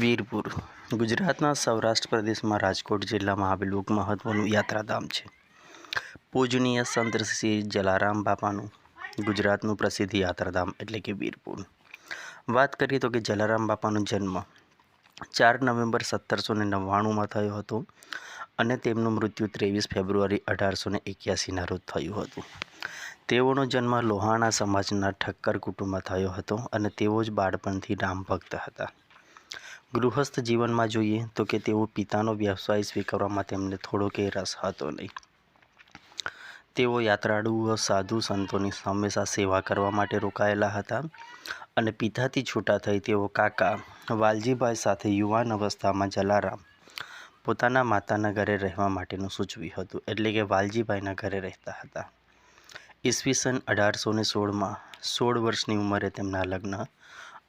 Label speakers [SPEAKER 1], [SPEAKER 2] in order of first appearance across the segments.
[SPEAKER 1] વીરપુર. ગુજરાતના સૌરાષ્ટ્ર પ્રદેશમાં રાજકોટ જિલ્લામાં આવેલું એક મહત્ત્વનું યાત્રાધામ છે. પૂજનીય સંત શ્રી જલારામ બાપાનું ગુજરાતનું પ્રસિદ્ધ યાત્રાધામ એટલે કે વીરપુર. વાત કરીએ તો કે જલારામ બાપાનો જન્મ ચાર નવેમ્બર સત્તરસો ને નવ્વાણુંમાં થયો હતો અને તેમનું મૃત્યુ ત્રેવીસ ફેબ્રુઆરી અઢારસો ને એક્યાસીના રોજ થયું હતું. તેઓનો જન્મ લોહાણા સમાજના ઠક્કર કુટુંબમાં થયો હતો અને તેઓ જ બાળપણથી રામ ભક્ત હતા. ગૃહસ્થ જીવનમાં જોઈએ તો કે તેઓ પિતાનો વ્યવસાય સ્વીકારવામાં તેમને થોડો કે રસ હતો નહીં. તેઓ યાત્રાળુઓ સાધુ સંતોની હંમેશા સેવા કરવા માટે રોકાયેલા હતા અને પિતાથી છૂટા થઈ તેઓ કાકા વાલજીભાઈ સાથે યુવાન અવસ્થામાં જલારામ પોતાના માતાના ઘરે રહેવા માટેનું સૂચવ્યું હતું. એટલે કે વાલજીભાઈના ઘરે રહેતા હતા. ઈસવીસન અઢારસો ને સોળમાં સોળ વર્ષની ઉંમરે તેમના લગ્ન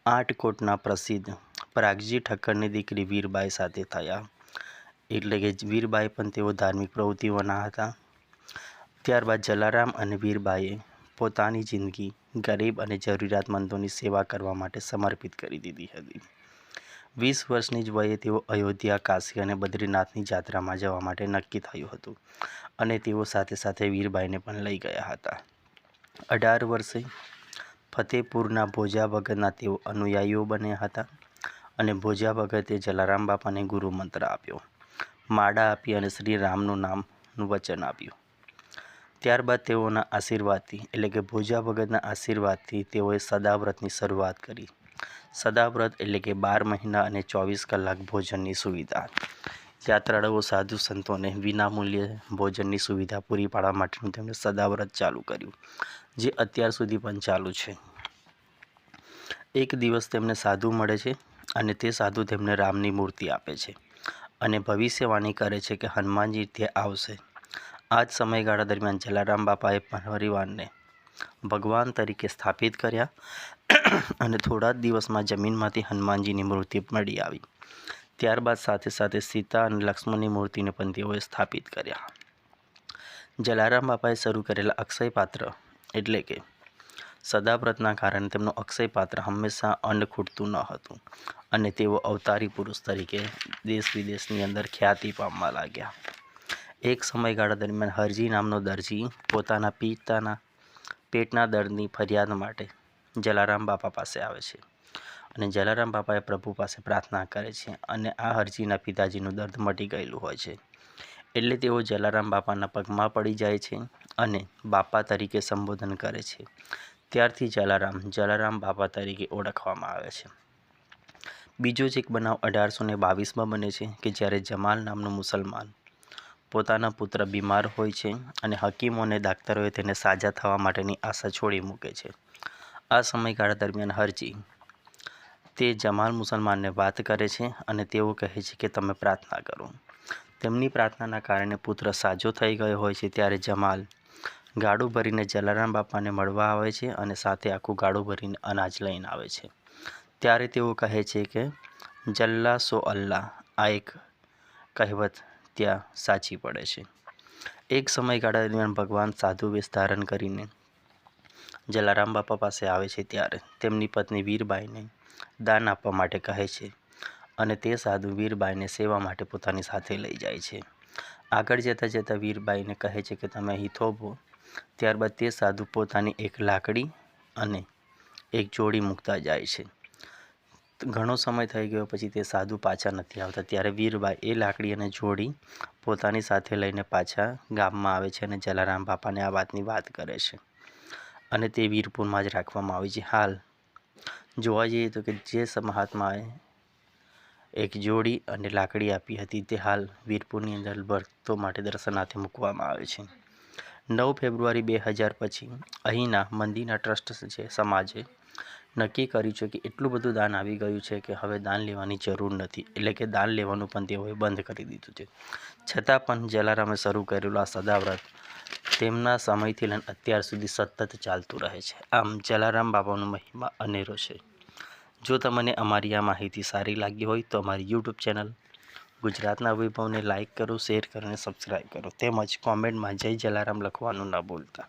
[SPEAKER 1] આટકોટના પ્રસિદ્ધ પ્રાગજી ઠક્કરની દીકરી વીરબાઈ સાથે થયા. એટલે કે વીરબાઈ પણ તેઓ ધાર્મિક પ્રવૃત્તિઓના હતા. ત્યારબાદ જલારામ અને વીરબાઈએ પોતાની જિંદગી ગરીબ અને જરૂરિયાતમંદોની સેવા કરવા માટે સમર્પિત કરી દીધી હતી. વીસ વર્ષની જ વયે તેઓ અયોધ્યા, કાશી અને બદ્રીનાથની જાત્રામાં જવા માટે નક્કી થયું હતું અને તેઓ સાથે સાથે વીરબાઈને પણ લઈ ગયા હતા. અઢાર વર્ષે ફતેપુરના ભોજા ભગતના તેઓ અનુયાયીઓ બન્યા હતા અને ભોજા ભગતે જલારામ બાપાને ગુરુ મંત્ર આપ્યો. માળા આપી અને શ્રી રામનું નામનું વચન આપ્યું. ત્યારબાદ તેઓના આશીર્વાદથી, એટલે કે ભોજા ભગતના આશીર્વાદથી તેઓએ સદાવ્રતની શરૂઆત કરી. સદાવ્રત એટલે કે બાર મહિના અને ચોવીસ કલાક ભોજનની સુવિધા. યાત્રાળુઓ, સાધુ સંતોને વિનામૂલ્યે ભોજનની સુવિધા પૂરી પાડવા માટેનું તેમણે સદાવ્રત ચાલુ કર્યું, જે અત્યાર સુધી પણ ચાલુ છે. એક દિવસ તેમને સાધુ મળે છે અને તે સાધુ તેમને રામની મૂર્તિ આપે છે અને ભવિષ્યવાણી કરે છે કે હનુમાનજી ત્યાં આવશે. આ જ સમયગાળા દરમિયાન જલારામ બાપાએ પરિવારને ભગવાન તરીકે સ્થાપિત કર્યા અને થોડા જ દિવસમાં જમીનમાંથી હનુમાનજીની મૂર્તિ મળી આવી. ત્યારબાદ સાથે સાથે સીતા અને લક્ષ્મણની મૂર્તિને પણ તેઓએ સ્થાપિત કર્યા. જલારામ બાપાએ શરૂ કરેલા અક્ષય પાત્ર એટલે કે સદાવ્રતના કારણે તેમનું અક્ષય પાત્ર હંમેશા અન્ન ખૂટતું ન હતું અને તેઓ અવતારી પુરુષ તરીકે દેશ વિદેશની અંદર ખ્યાતિ પામવા લાગ્યા. એક સમયગાળા દરમિયાન હરજી નામનો દરજી પોતાના પિતાના પેટના દર્દની ફરિયાદ માટે જલારામ બાપા પાસે આવે છે. અને જલારામ બાપાએ પ્રભુ પાસે પ્રાર્થના કરે છે અને આ હરજીના પિતાજીનું દર્દ મટી ગયેલું હોય છે. એટલે તેઓ જલારામ બાપાના પગમાં પડી જાય છે અને બાપા તરીકે સંબોધન કરે છે. ત્યારથી જલારામ જલારામ બાપા તરીકે ઓળખવામાં આવે છે. બીજો જ એક બનાવ અઢારસો ને બાવીસમાં બને છે કે જ્યારે જમાલ નામનો મુસલમાન પોતાના પુત્ર બીમાર હોય છે અને હકીમો અને ડાક્ટરોએ તેને સાજા થવા માટેની આશા છોડી મૂકે છે. આ સમયગાળા દરમિયાન હરજી તે જમાલ મુસલમાનને વાત કરે છે અને તેઓ કહે છે કે તમે પ્રાર્થના કરો. તેમની પ્રાર્થનાના કારણે પુત્ર સાજો થઈ ગયો હોય છે ત્યારે જમાલ ગાડું ભરીને જલારામ બાપાને મળવા આવે છે અને સાથે આખું ગાડું ભરીને અનાજ લઈને આવે છે. ત્યારે તેઓ કહે છે કે, જલ્લા સો અલ્લાહ, આ એક કહેવત ત્યાં સાચી પડે છે. એક સમયગાળા દરમિયાન ભગવાન સાધુ વેશ ધારણ કરીને જલારામ બાપા પાસે આવે છે ત્યારે તેમની પત્ની વીરબાઈને દાન આપવા માટે કહે છે અને તે સાધુ વીરબાઈને સેવા માટે પોતાની સાથે લઈ જાય છે. આગળ જતાં જતાં વીરબાઈને કહે છે કે, તમે અહીં થોભો. ત્યારબાદ તે સાધુ પોતાની એક લાકડી અને એક જોડી મૂકતા જાય છે. ઘણો સમય થઈ ગયો પછી તે સાધુ પાછા નથી આવતા. ત્યારે વીરબાઈ એ લાકડી અને જોડી પોતાની સાથે લઈને પાછા ગામમાં આવે છે અને જલારામ બાપાને આ વાતની વાત કરે છે અને તે વીરપુરમાં જ રાખવામાં આવી છે. હાલ જોવા જઈએ તો કે જે મહાત્માએ એક જોડી અને લાકડી આપી હતી તે હાલ વીરપુરની અંદર ભક્તો માટે દર્શનાર્થે મૂકવામાં આવે છે. નવ ફેબ્રુઆરી બે હજાર પછી અહીંના મંદિરના ટ્રસ્ટ છે સમાજે નક્કી કર્યું છે કે એટલું બધું દાન આવી ગયું છે કે હવે દાન લેવાની જરૂર નથી. એટલે કે દાન લેવાનું પણ તેઓએ બંધ કરી દીધું છે. છતાં પણ જલારામે શરૂ કરેલું આ સદાવ્રત તેમના સમયથી લઈને અત્યાર સુધી સતત ચાલતું રહે છે. આમ જલારામ બાબાનો મહિમા અનેરો છે. જો તમને અમારી આ માહિતી સારી લાગી હોય તો અમારી યુટ્યુબ ચેનલ ગુજરાતના વૈભવને લાઇક કરો, શેર કરો અને સબસ્ક્રાઈબ કરો. તેમજ કોમેન્ટમાં જય જલારામ લખવાનું ન ભૂલતા.